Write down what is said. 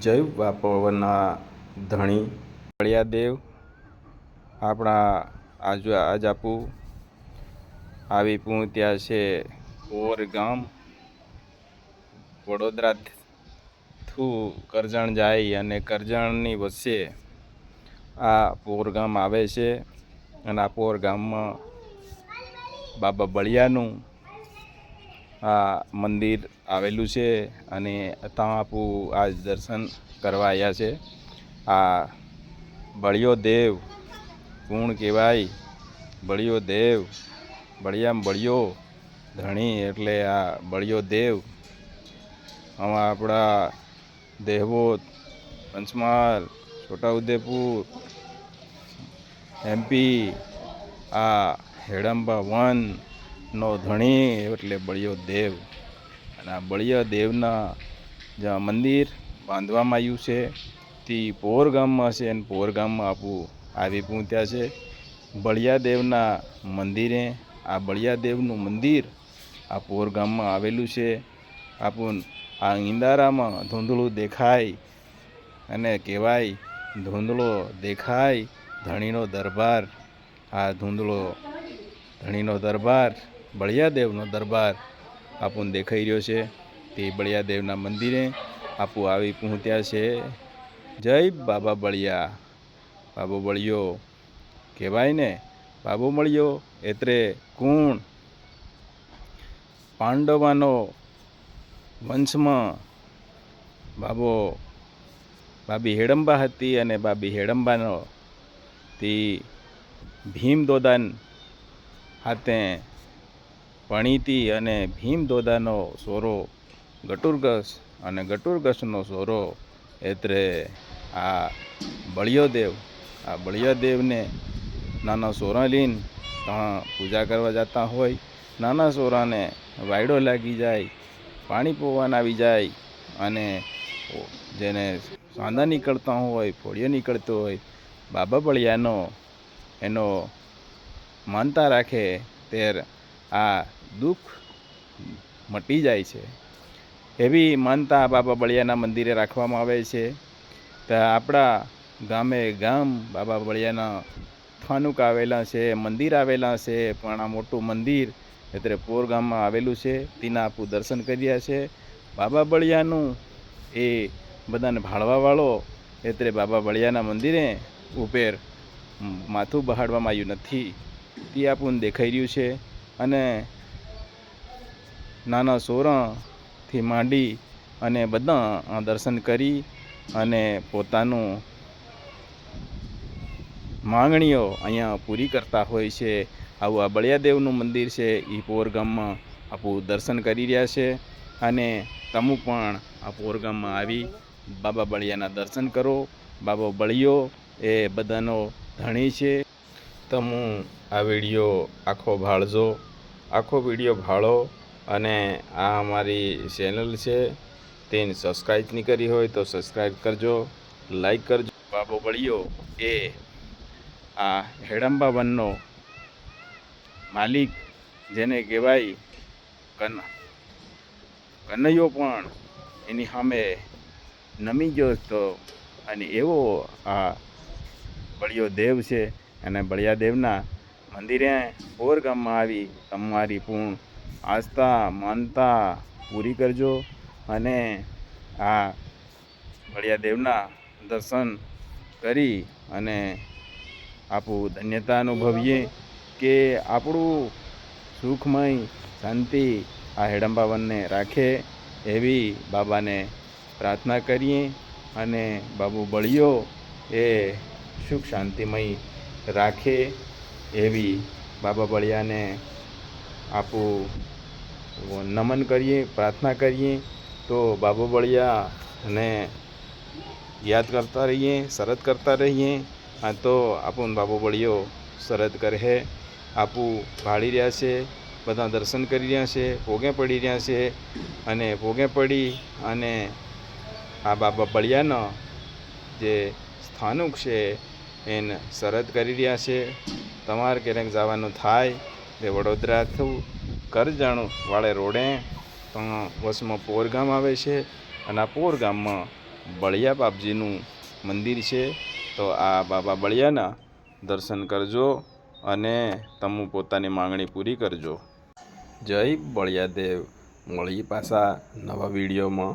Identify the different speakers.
Speaker 1: જય પવનના ધણી. બળિયાદેવ આપણા આજુ આજ આપું. આવી પૂ ત્યાં છે ઓર ગામ. વડોદરા થુ કરજણ જાય અને કરજણની વચ્ચે આ પોર ગામ આવે છે. અને આ પોર ગામમાં બાબા બળિયાનું આ મંદિર આવેલું છે અને ત્યાં આપું આજ દર્શન કરવા આવ્યા છે. આ બળિયો દેવ કોણ કહેવાય? બળિયો દેવ બળિયામ બળિયો, ધણી એટલે આ બળિયો દેવ આમાં આપણા દેહવોત પંચમહાલ, છોટાઉદેપુર, એમપી, આ હેડંબા વનનો ધણી એટલે બળિયો દેવ અને આ બળિયા દેવના જ્યાં મંદિર બાંધવામાં આવ્યું છે, તે પોર ગામમાં છે અને પોર ગામમાં આપું આવી પહોંચ્યા છે. બળિયા દેવના મંદિરે આ બળિયા દેવનું મંદિર આ પોર ગામમાં આવેલું છે. આપું આ ઈંદારામાં ધૂંધળું દેખાય અને કહેવાય, ધૂંધળો દેખાય ધણીનો દરબાર. આ ધૂંધળો ધણીનો દરબાર બળિયાદેવનો દરબાર આપણને દેખાઈ રહ્યો છે. તે બળિયાદેવના મંદિરે આપું આવી પહોંચ્યા છે. જય બાબા બળિયા. બાબો બળિયો, કહેવાય ને, બાબો મળ્યો એટલે કુણ? પાંડવાનો વંશમાં બાબો, બાબી હેડંબા હતી અને બાબી હેડંબાનો તે ભીમ દોદાન હાથે પણીતી અને ભીમ દોદાનો સોરો, ગટુરગસ અને ગટુરગસનો સોરો એટલે આ બળિયોદેવ. આ બળિયોદેવને નાના સોરા લઈને ત્યાં પૂજા કરવા જતા હોય. નાના સોરાને વાયડો લાગી જાય, પાણી પીવાના આવી જાય અને જેને સાંધા નીકળતા હોય ફોડિયો નીકળતો હોય, બાબા બળિયાનો એનો માનતા રાખે ત્યારે આ દુઃખ મટી જાય છે. એવી માનતા બાબા બળિયાના મંદિરે રાખવામાં આવે છે. તો આપણા ગામે ગામ બાબા બળિયાના સ્થાનુક આવેલા છે, મંદિર આવેલા છે, પણ આ મોટું મંદિર એટલે પોર ગામમાં આવેલું છે. તેના આપું દર્શન કર્યા છે. બાબા બળિયાનું એ બધાને ભાળવાવાળો એટલે બાબા બળિયાના મંદિરે ઉપેર માથું બહાડવામાં આવ્યું નથી. તે આપણને દેખાઈ રહ્યું છે. અને નાના સોરણથી માંડી અને બધા દર્શન કરી અને પોતાનું માંગણીઓ અહીંયા પૂરી કરતા હોય છે. આવું આ બળિયાદેવનું મંદિર છે એ પોરગામમાં આપણું આપું દર્શન કરી રહ્યા છે અને તમુ પણ આ પોરગામમાં આવી બાબા બળિયાના દર્શન કરો. બાબા બળિયો એ બધાનો ધણી છે. તમુ આ વીડિયો આખો ભાળજો, આખો વીડિયો ભાળો અને આ અમારી ચેનલ છે, તેને સબસ્ક્રાઈબ નહીં કરી હોય તો સબસ્ક્રાઈબ કરજો લાઈક કરજો. બાબો બળિયો એ આ હેડંબા વનનો માલિક જેને કહેવાય કન, કનૈયો પણ એની સામે નમી ગયો તો અને એવો આ બળિયો દેવ છે અને બળિયાદેવના મંદિરે ગામમાં આવી તમારી પૂર્ણ આસ્થા, માનતા પૂરી કરજો અને આ બળિયાદેવના દર્શન કરી અને આપણું ધન્યતા અનુભવીએ કે આપણું સુખમય શાંતિ આ હેડંબાવનને રાખે એવી બાબાને પ્રાર્થના કરીએ અને બાબુ બળિયો એ સુખ શાંતિમય રાખે એવી બાબા બળિયાને આપું નમન કરીએ, પ્રાર્થના કરીએ, તો બાબા બળિયાને યાદ કરતા રહીએ શરદ કરતા રહીએ. આ તો આપણ બાબો બળિયો શરદ કરે આપું ભાળી રહ્યા છે, બધા દર્શન કરી રહ્યા છે, ભોગે પડી રહ્યા છે અને ભોગે પડી અને આ બાબા બળિયાનો જે સ્થાનુક છે એને શરત કરી રહ્યા છે. તમારે ક્યારેક જવાનું થાય તે વડોદરા થયું કરજણ વાળે રોડે વસમાં પોર ગામ આવે છે અને આ પોર ગામમાં બળિયા બાપજીનું મંદિર છે. તો આ બાબા બળિયાના દર્શન કરજો અને તમે પોતાની માંગણી પૂરી કરજો. જય બળિયાદેવ. મળી પાછા નવા વિડીયોમાં.